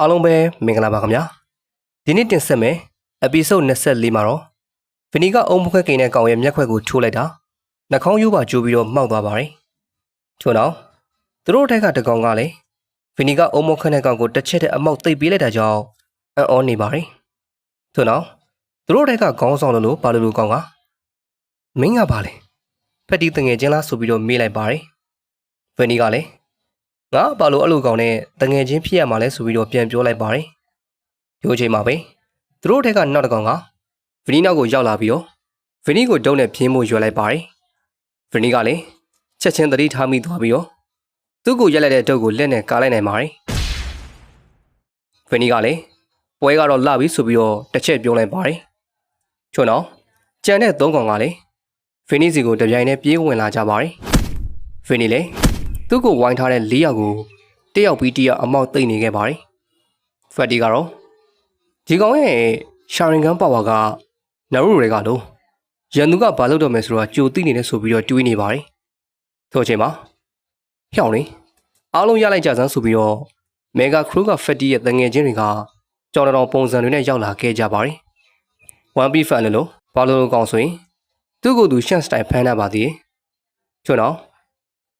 အားလုံးပဲမင်္ဂလာပါခင်ဗျာဒီနေ့တင်ဆက်မယ် episode 24မှာတော့ဗီနီကအုံမခွဲကိန်းတဲ့ကောင်ရဲ့မျက်ခွက်ကိုထိုးလိုက်တာနှာခေါင်းရိုးပါကျိုးပြီးတော့မှောက်သွားပါတယ်ထို့နောက်သူတို့ထက်ကတကောင်ကလည်းဗီနီကအုံမခွဲတဲ့ကောင်ကိုတစ်ချက်တည်းအမောက်သိပ်ပေးလိုက်တာကြောင့်အံ့ဩနေပါတယ်ထို့နောက်သူတို့ထက်ကခေါင်းဆောင်လို့လို့ဘာလို့လို့ကောင်ကမင်းကပါလေဖက်တီတငယ်ချင်းလားဆိုပြီးတော့မေးလိုက်ပါတယ်ဗီနီကလည်း ငါဘာလို့အဲ့လိုကောင်နဲ့တငယ်ချင်းဖြစ်ရမှာလဲဆိုပြီးတော့ပြန်ပြောလိုက်ပါတယ်ဒီအချိန်မှာပဲသူတို့ထက်ကနောက်တစ်ကောင်ကဗီနီနောက်ကိုရောက်လာပြီးတော့ဗီနီကိုဒုံနဲ့ပြင်းမှုရွယ်လိုက်ပါတယ်ဗီနီကလည်းချက်ချင်းသတိထားမိသွားပြီးတော့သူ့ကိုရက်လိုက်တဲ့ဒုတ်ကိုလက်နဲ့ကားလိုက်နိုင်ပါတယ်ဗီနီကလည်းပွဲကတော့လှပြီဆိုပြီးတော့တစ်ချက်ပြောလိုက်ပါတယ်ချွန်းတော့ကြံတဲ့သုံးကောင်ကလည်းဗီနီစီကိုတပြိုင်တည်းပြေးဝင်လာကြပါတယ်ဗီနီလည်း သူ့ကိုဝိုင်းထားတဲ့၄ယောက်ကိုတယောက်ပြီးတယောက်အမောက်သိမ့်နေခဲ့ပါတယ်။ဖက်တီကတော့ဒီကောင်ရဲ့ရှာရင်ကန်ပါဝါကနရူတွေကလို့ရန်သူကဘာလုပ်တော့မယ်ဆိုတော့ကြိုသိနေတယ်ဆိုပြီးတော့တွေးနေပါတယ်။ထို့အချိန်မှာဖြောင်းလေအားလုံးရလိုက်ကြစမ်းဆိုပြီးတော့မေဂါခရူးကဖက်တီရဲ့တငယ်ချင်းတွေကကြော်တော်ပုံစံတွေနဲ့ရောက်လာခဲ့ကြပါတယ်။ 1P fan လို့ဘာလို့လို့ကောင်းဆိုရင်သူ့ကိုယ်သူရှန့်စတိုင်ဖမ်းတာပါသေးတယ်။ကျွန်တော်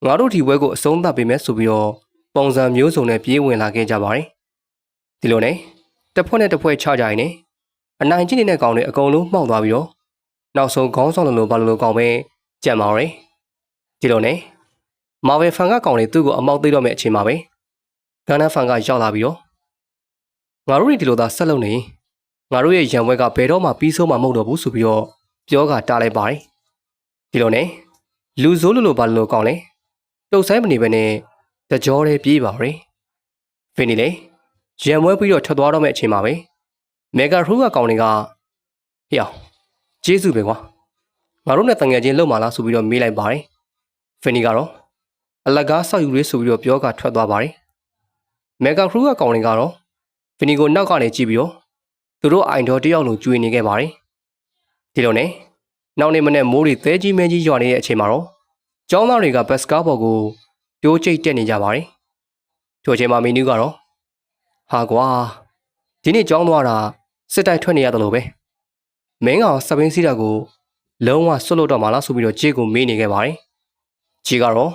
ငါတို့ဒီဘွဲကိုအဆုံးသတ်ပေးမယ်ဆိုပြီးတော့ပုံစံမျိုးစုံနဲ့ပြေးဝင်လာခဲ့ကြပါတယ်။ဒီလိုနဲ့တစ်ဖွဲ့နဲ့တစ်ဖွဲ့ချကြရင်ねအနိုင်ကျင့်နေတဲ့ကောင်တွေအကုန်လုံးမှောက်သွားပြီးတော့နောက်ဆုံးခေါင်းဆောင်လိုလိုဘာလိုလိုကောင်ပဲကြံပါရယ်။ဒီလိုနဲ့မာဗယ်ဖန်ကကောင်တွေသူ့ကိုအမောက်သိတော့မဲ့အချိန်မှာပဲဂန်နဖန်ကရောက်လာပြီးတော့ငါတို့တွေဒီလိုသာဆက်လုပ်နေရင်ငါတို့ရဲ့ရံဘွဲကဘယ်တော့မှပြီးဆုံးမှာမဟုတ်တော့ဘူးဆိုပြီးတော့ပြောကတားလိုက်ပါတယ်။ဒီလိုနဲ့လူဆိုးလိုလိုဘာလိုလိုကောင်လဲ တုတ်ဆိုင်မနေဘဲနဲ့တကြောလေးပြေးပါရယ်ဖင်းနီလေရံမွဲပြီးတော့ထွက်သွားတော့မယ့်အချိန်မှာပဲမေဂါရူးကကောင်တွေကဟေ့အောင်ကျေးဇူးပဲကွာငါတို့နဲ့တငယ်ချင်းလုံမလားဆိုပြီးတော့မေးလိုက်ပါတယ်ဖင်းနီကတော့အလကားဆောက်ယူရေးဆိုပြီးတော့ပြောကထွက်သွားပါတယ်မေဂါရူးကကောင်တွေကတော့ဖင်းနီကိုနောက်ကနေကြည့်ပြီးတော့သူတို့အိုင်တော်တယောက်လုံးကျွေးနေခဲ့ပါတယ်ဒီလိုနဲ့နောက်နေ့မနေ့မိုးတွေသဲကြီးမဲကြီးရွာနေတဲ့အချိန်မှာတော့ ကျောင်းသားတွေကဘတ်စကားဘော်ကိုတိုးကျိတ်တက်နေကြပါတယ်။ထိုအချိန်မှာမင်းနူးကတော့ဟာကွာဒီနေ့ကျောင်းသွားတာစစ်တိုက်ထွက်နေရတယ်လို့ပဲ။မင်းကောင်စပင်းစီးတာကိုလုံးဝဆွတ်လို့တော့မလားဆိုပြီးတော့ဂျေကိုမေးနေခဲ့ပါတယ်။ဂျေကတော့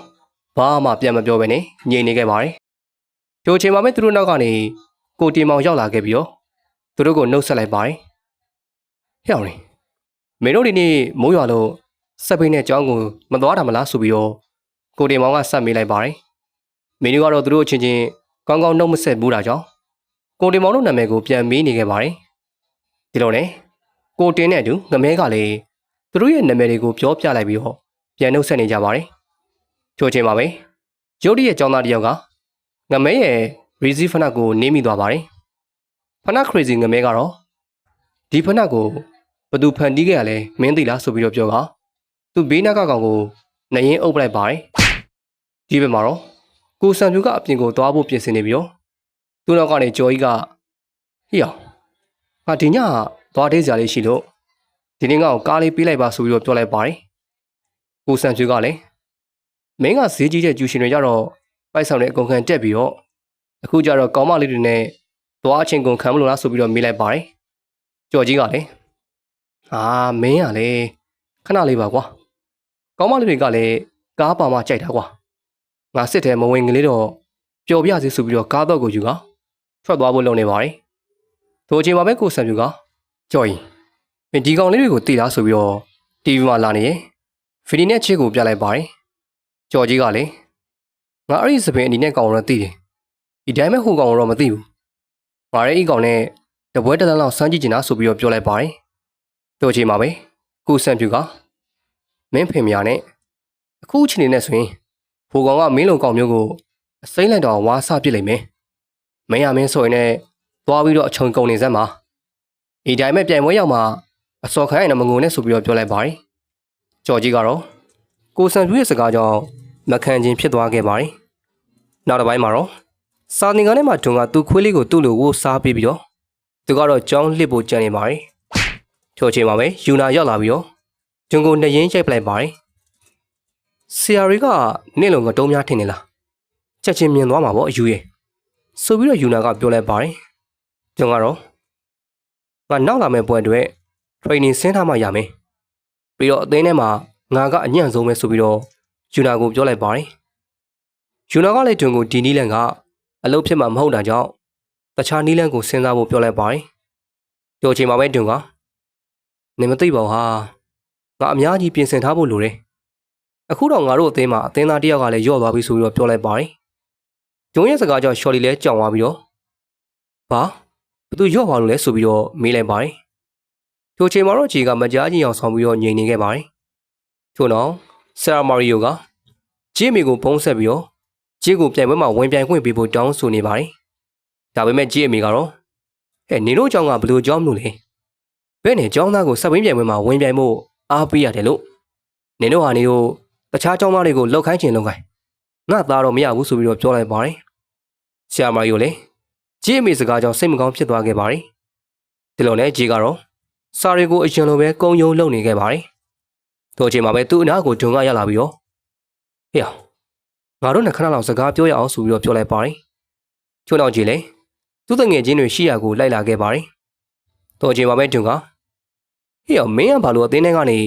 ဘာမှပြန်မပြောဘဲနဲ့ညင်နေခဲ့ပါတယ်။ထိုအချိန်မှာပဲသူတို့နောက်ကနေကိုတီမောင်ရောက်လာခဲ့ပြီးတော့သူတို့ကိုနှုတ်ဆက်လိုက်ပါတယ်။ဟဲ့အောင်လေမင်းတို့ဒီနေ့မိုးရွာလို့ ဆက်ပိတ်နဲ့ကြောင်းကိုမသွားတာမလားဆိုပြီးတော့ကိုတင်မောင်ကဆက်မေးလိုက်ပါတယ်။မင်းတို့ကတော့သူတို့အချင်းချင်းကောင်းကောင်းနှုတ်မဆက်ဘူးတာကြောင့်ကိုတင်မောင်တို့နာမည်ကိုပြန်မေးနေခဲ့ပါတယ်။ဒီလိုနဲ့ကိုတင်နဲ့အတူငမဲကလည်းသူတို့ရဲ့နာမည်တွေကိုပြောပြလိုက်ပြီးတော့ပြန်နှုတ်ဆက်နေကြပါတယ်။ချိုးချင်းပါပဲ။ရုတ်တရက်ကြောင်းသားတစ်ယောက်ကငမဲရဲ့ရီစီဖနက်ကိုနင်းမိသွားပါတယ်။ဖနက်ခရီစီငမဲကတော့ဒီဖနက်ကိုဘသူဖန်တီးခဲ့ရလဲမင်းသိလားဆိုပြီးတော့ပြောက သူဘေးနားကကောင်ကိုနှရင်အုပ်ပလိုက်ပါတယ်ဒီဘက်မှာတော့ကိုစံပြူကအပြင်ကိုသွားဖို့ပြင်ဆင်နေပြီးတော့သူ့နောက်ကနေကျော်ကြီးကဟေ့အောင်ငါဒီညသွားတဲ့စရာလေးရှိလို့ဒီနေ့ငါ့ကိုကားလေးပေးလိုက်ပါဆိုပြီးတော့ပြောလိုက်ပါတယ်ကိုစံပြူကလည်းမင်းကဈေးကြီးတဲ့ကျူရှင်တွေကြတော့ပိုက်ဆောင်တဲ့အကုန်ခံတက်ပြီးတော့အခုကျတော့ကောင်းမလေးတွေနဲ့သွားအချင်းကုန်ခံမလို့လားဆိုပြီးတော့မေးလိုက်ပါတယ်ကျော်ကြီးကလည်းအာမင်းကလည်းခဏလေးပါကွာ ကောင်းမလေးတွေကလည်းကားပါမှကြိုက်တာကွာငါစစ်တယ်မဝင်ကလေးတော့ပျော်ပြစေဆိုပြီးတော့ကားတော့ကိုယူကထွက်သွားဖို့လုပ်နေပါတယ်ထိုအချိန်မှာပဲကိုဆန်ပြူကကြော်ရင်မင်းဒီကောင်လေးတွေကိုတည်လားဆိုပြီးတော့ TV မှာလာနေရင်ဖီဒီနဲ့ချစ်ကိုပြလိုက်ပါတယ်ကြော်ကြီးကလည်းငါအဲ့ဒီစပင်အနေနဲ့ကောင်တော့တည်တယ်ဒီတိုင်းမဲ့ဟိုကောင်တော့မသိဘူးငါရဲ့ဤကောင်နဲ့တပွဲတစ်လန်းလောက်စမ်းကြည့်ချင်တာဆိုပြီးတော့ပြောလိုက်ပါတယ်ထိုအချိန်မှာပဲကိုစံပြူက မင်းဖေမယာနဲ့အခုအချိန်နဲ့ဆိုရင်ဟိုကောင်ကမင်းလုံကောင်မျိုးကိုအစိမ့်လိုက်တော့ဝါဆပစ်လိုက်မယ်မင်းရမင်းဆိုရင်လည်းသွားပြီးတော့အချုံကုန်နေစမ်းပါဒီတိုင်းမဲ့ပြိုင်ပွဲရောက်မှအစော်ခိုင်းရင်တော့မငုံနဲ့ဆိုပြီးတော့ပြောလိုက်ပါတယ်ကြော်ကြီးကတော့ကိုစံပြူရဲ့စကားကြောင့်မခံချင်းဖြစ်သွားခဲ့ပါတယ်နောက်တစ်ပိုင်းမှာတော့စာနေကန်ထဲမှာဂျုံကသူ့ခွေးလေးကိုသူ့လိုဝိုးစားပေးပြီးတော့သူကတော့ကြောင်းလှစ်ဖို့ကြံနေပါတယ်ထိုအချိန်မှာပဲယူနာရောက်လာပြီးတော့ ဂျုံကိုနှရင်ရိုက်ပလိုက်ပါတယ်။ဆရာတွေကနင့်လုံကတုံးများထင်နေလား။ချက်ချင်းမြင်သွားမှာပေါ့အယူရဲ့ဆိုပြီးတော့ယူနာကပြောလိုက်ပါတယ်ကျွန်တော်ကတော့ငါနောက်လာမယ့်ပွဲအတွက် training ဆင်းထားမှရမယ်ပြီးတော့အသင်းထဲမှာငါကအညံ့ဆုံးပဲဆိုပြီးတော့ယူနာကိုပြောလိုက်ပါတယ်ယူနာကလည်းတွင်ကိုဒီနီးလန်ကအလုပ်ဖြစ်မှာမဟုတ်တာကြောင့်တခြားနီးလန်ကိုစဉ်းစားဖို့ပြောလိုက်ပါတယ်ကြော်ချိန်မှာပဲတွင်ကနေမသိပါဘူးဟာ ငါအများကြီးပြင်ဆင်ထားဖို့လိုတယ်အခုတော့ငါတို့အသင်းမှာအသင်းသားတစ်ယောက်ကလည်းယော့သွားပြီဆိုပြီးတော့ပြောလိုက်ပါတယ်ဂျုံရဲ့စကားကြောင့်ရှော်လီလည်းကြောင်သွားပြီးတော့ဘာဘသူယော့သွားလို့လဲဆိုပြီးတော့မေးလိုက်ပါတယ်ထိုချိန်မှာတော့ဂျီကမကြားချင်းအောင်ဆောင်ပြီးတော့ငြိမ်နေခဲ့ပါတယ်ထို့နောက်ဆရာမာရီယိုကဂျီမီကိုပုံးဆက်ပြီးတော့ဂျီကိုပြိုင်ပွဲမှာဝင်ပြိုင်ခွင့်ပေးဖို့တောင်းဆိုနေပါတယ်ဒါပေမဲ့ဂျီအမီကတော့ဟဲ့နေတို့ကြောင့်ကဘလို့ကြောင်းမလို့လဲဘယ်နဲ့ကြောင်းသားကိုစက်ဝင်းပြိုင်ပွဲမှာဝင်ပြိုင်ဖို့ အားပေးရတယ်လို့နေတို့ဟာနေတို့တခြားကြောင်းသားတွေကိုလောက်ခိုင်းချင်လောက်ခိုင်းငါသားတော့မရဘူးဆိုပြီးတော့ပြောလိုက်ပါတယ်ဆရာမာရီယိုလည်းဂျီအမီစကားကြောင့်စိတ်မကောင်းဖြစ်သွားခဲ့ပါတယ်ဒီလိုနဲ့ဂျီကတော့စာရီကိုအရင်လိုပဲကုံယုံလုံနေခဲ့ပါတယ်ထိုအချိန်မှာပဲသူ့အနားကိုဂျုံကရလာပြီးတော့ဟေ့ငါတို့နှစ်ခဏလောက်စကားပြောရအောင်ဆိုပြီးတော့ပြောလိုက်ပါတယ်ချို့နောက်ကြီးလေသူ့တငယ်ချင်းတွေရှိရာကိုလိုက်လာခဲ့ပါတယ်ထိုအချိန်မှာပဲဂျုံက ဟေ့မင်းကဘာလို့အသင်းထဲကနေ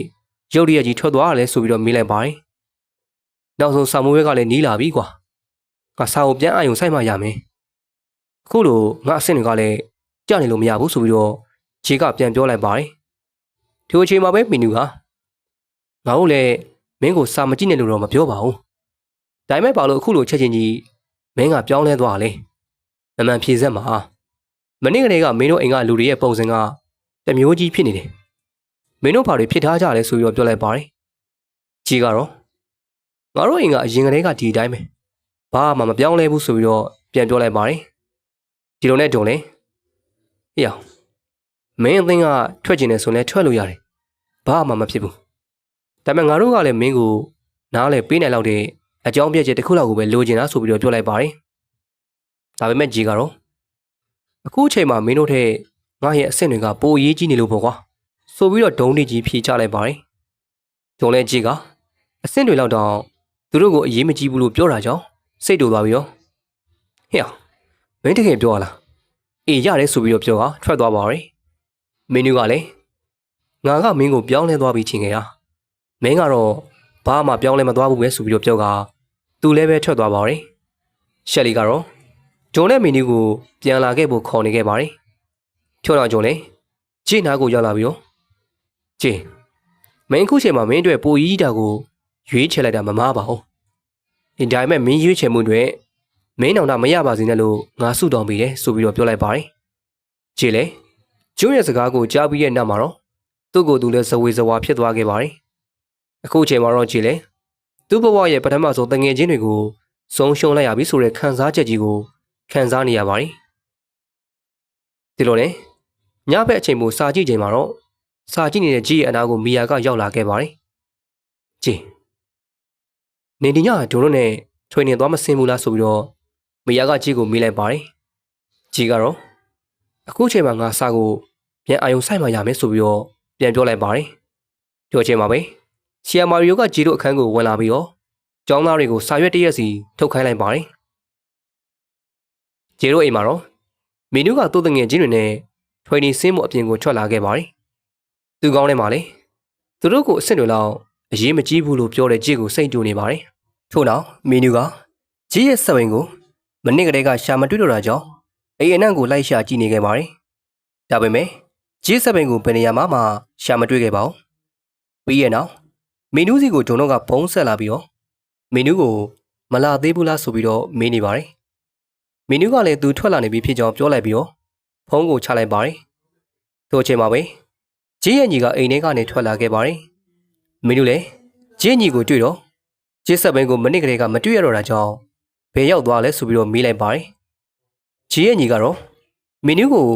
ရုတ်တရက်ကြီးထွက်သွားရလဲဆိုပြီးတော့မေးလိုက်ပါတယ်နောက်ဆုံးဆာမိုးဝဲကလည်းနီးလာပြီကွာငါစာကိုပြန်အာရုံစိုက်မှရမယ်အခုလိုငါအဆင့်တွေကလည်းကြနေလို့မရဘူးဆိုပြီးတော့ခြေကပြန်ပြောလိုက်ပါတယ်။ဒီအချိန်မှာပဲမီနူကငါတို့လည်းမင်းကိုစာမကြည့်နဲ့လို့တော့မပြောပါဘူး။ဒါပေမဲ့ဘာလို့အခုလိုချက်ချင်းကြီးမင်းကပြောင်းလဲသွားလဲ။အမှန်ဖြေဆက်မှာမနေ့ကလေးကမင်းတို့အိမ်ကလူတွေရဲ့ပုံစံကတမျိုးကြီးဖြစ်နေတယ်။ မင်းတို့ဘာတွေဖြစ်ထားကြလဲဆိုပြီးတော့ပြောလိုက်ပါတယ်။ကြီးကတော့ငါတို့အိမ်ကအရင်ကလေးကဒီအတိုင်းပဲ။ဘာမှမပြောင်းလဲဘူးဆိုပြီးတော့ပြန်ပြောလိုက်ပါတယ်။ဒီလိုနဲ့တုံလေ။ဟေ့အောင်မင်းအသင်းကထွက်ကျင်တယ်ဆိုရင်ထွက်လို့ရတယ်။ဘာမှမဖြစ်ဘူး။ဒါပေမဲ့ငါတို့ကလည်းမင်းကိုနားလဲပေးနိုင်လောက်တဲ့အကြောင်းပြချက်တစ်ခုလောက်ကိုပဲလိုချင်တာဆိုပြီးတော့ပြောလိုက်ပါတယ်။ဒါပေမဲ့ဂျီကတော့အခုအချိန်မှာမင်းတို့ထဲငါရဲ့အဆင့်တွေကပိုအရေးကြီးနေလို့ပေါ့ကွာ။ ဆိုပြီးတော့ဒုံးနေကြီးဖြေချလိုက်ပါတယ်။ဂျုံလဲဂျီကအဆင့်တွေလောက်တော့သူတို့ကိုအရေးမကြီးဘူးလို့ပြောတာကြောင့်စိတ်တူသွားပြီးတော့ဟေ့မင်းတကယ်ပြောရလား။အေးရတယ်ဆိုပြီးတော့ပြောကထွက်သွားပါရဲ့။မင်းနူးကလည်းငါကမင်းကိုပြောင်းလဲသွားပြီးချင်းခဲ့ရမင်းကတော့ဘာမှပြောင်းလဲမသွားဘူးပဲဆိုပြီးတော့ပြောကသူလည်းပဲထွက်သွားပါရယ်ရှက်လီကတော့ဂျုံနဲ့မင်းနူးကိုပြန်လာခဲ့ဖို့ခေါ်နေခဲ့ပါတယ်ချောတော့ဂျုံလည်းဂျင်းနာကိုရောက်လာပြီးတော့ ဂျင်းမင်းခုချိန်မှာမင်းအတွက်ပိုကြီးတာကိုရွေးချယ်လိုက်တာမမားပါဘူးဒီဒါပေမဲ့မင်းရွေးချယ်မှုတွေမင်းအောင်တာမရပါစေနဲ့လို့ငါဆုတောင်းပေးတယ်ဆိုပြီးတော့ပြောလိုက်ပါတယ်ဂျင်းလည်းကျွန်းရဲ့စကားကိုကြားပြီးတဲ့နောက်မှာတော့သူ့ကိုယ်သူလည်းဇဝေဇဝါဖြစ်သွားခဲ့ပါတယ်။အခုချိန်မှာတော့ကြည်လေသူ့ဘဝရဲ့ပထမဆုံးတငယ်ချင်းတွေကိုဆုံးရှုံးလိုက်ရပြီဆိုတဲ့ခံစားချက်ကြီးကိုခံစားနေရပါတယ်။ဒီလိုနဲ့ညဘက်အချိန်ကိုစာကြည့်ချိန်မှာတော့ စာကြည့်နေတဲ့ကြီးရဲ့အနာကိုမီယာကရောက်လာခဲ့ပါတယ်။ကြည်နေဒီညကဒိုတို့နဲ့ထွေနေသွားမစင်ဘူးလားဆိုပြီးတော့မီယာကကြီးကိုမေးလိုက်ပါတယ်။ကြီးကတော့အခုချိန်မှာငါစာကိုပြန်အာယုံဆိုင်မှရမယ်ဆိုပြီးတော့ပြန်ပြောလိုက်ပါတယ်။ပြောချိန်မှာပဲဆီယာမာရီယိုကဂျီတို့အခန်းကိုဝင်လာပြီးတော့ကျောင်းသားတွေကိုစာရွက်တစ်ရက်စီထုတ်ခိုင်းလိုက်ပါတယ်။ဂျီတို့အိမ်မှာတော့မီနူးကသူ့တငယ်ချင်းတွေနဲ့ထွေနီဆင်းမှုအပြင်ကိုထွက်လာခဲ့ပါတယ်။ သူကောင်းထဲမှာလေသူတို့ကိုအစ်စ်တွေလောက်အရေးမကြီးဘူးလို့ပြောတဲ့ဂျီကိုစိတ်တူနေပါတယ်။ထို့နောက်မီနူးကဂျီရဲ့စက်ဝင်ကိုမနစ်ကလေးကရှာမတွေ့တော့တာကြောင့်အိမ်အနှံ့ကိုလိုက်ရှာကြည့်နေခဲ့ပါတယ်။ဒါပေမဲ့ဂျေးဆက်ပင်ကိုဘယ်နေရာမှမှရှာမတွေ့ခဲ့ပါဘူး။ပြီးရဲ့နောက်မီနူးစီကိုဂျုံတော့ကဖုံးဆက်လာပြီးတော့မီနူးကိုမလာသေးဘူးလားဆိုပြီးတော့မေးနေပါတယ်။မီနူးကလည်းသူထွက်လာနေပြီဖြစ်ကြောင်းပြောလိုက်ပြီးတော့ဖုံးကိုချလိုက်ပါတယ်။ထို့အချိန်မှာပဲ ဂျေးရဲ့ညီကအိမ်ထဲကနေထွက်လာခဲ့ပါတယ်။မီနူးလည်းဂျေးညီကိုတွေ့တော့ဂျေးဆက်ပင်ကိုမနစ်ကလေးကမတွေ့ရတော့တာကြောင့်ဘယ်ရောက်သွားလဲဆိုပြီးတော့မေးလိုက်ပါတယ်။ဂျီရဲ့ညီကတော့မင်းနူးကို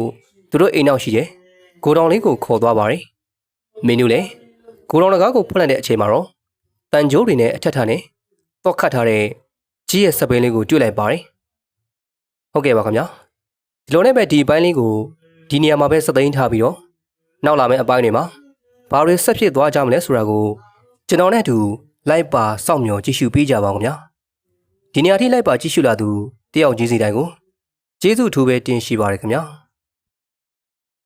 သူတို့အိမ်နောက်ရှိတယ်။ကိုတောင်လေးကိုခေါ်သွားပါတယ်။မင်းနူးလည်းကိုတောင်တကားကိုဖွင့်လိုက်တဲ့အချိန်မှာတော့တန်ကြိုးတွေနဲ့အထက်ထနဲ့တော့ခတ်ထားတဲ့ဂျီရဲ့စပင်းလေးကိုတွေ့လိုက်ပါတယ်။ဟုတ်ကဲ့ပါခင်ဗျာ။ဒီလိုနဲ့ပဲဒီပိုင်းလေးကိုဒီနေရာမှာပဲစသိမ်းထားပြီးတော့ နောက်လာမယ့်အပိုင်းတွေမှာဘာတွေဆက်ဖြစ်သွားကြမလဲဆိုတာကိုကျွန်တော်နဲ့အတူလိုက်ပါစောင့်မျှော်ကြည့်ရှုပေးကြပါဦးခင်ဗျာ။ဒီနေရာထိလိုက်ပါကြည့်ရှုလာသူတယောက်ချင်းစီတိုင်းကိုကျေးဇူးအထူးပဲတင်ရှိပါရခင်ဗျာ။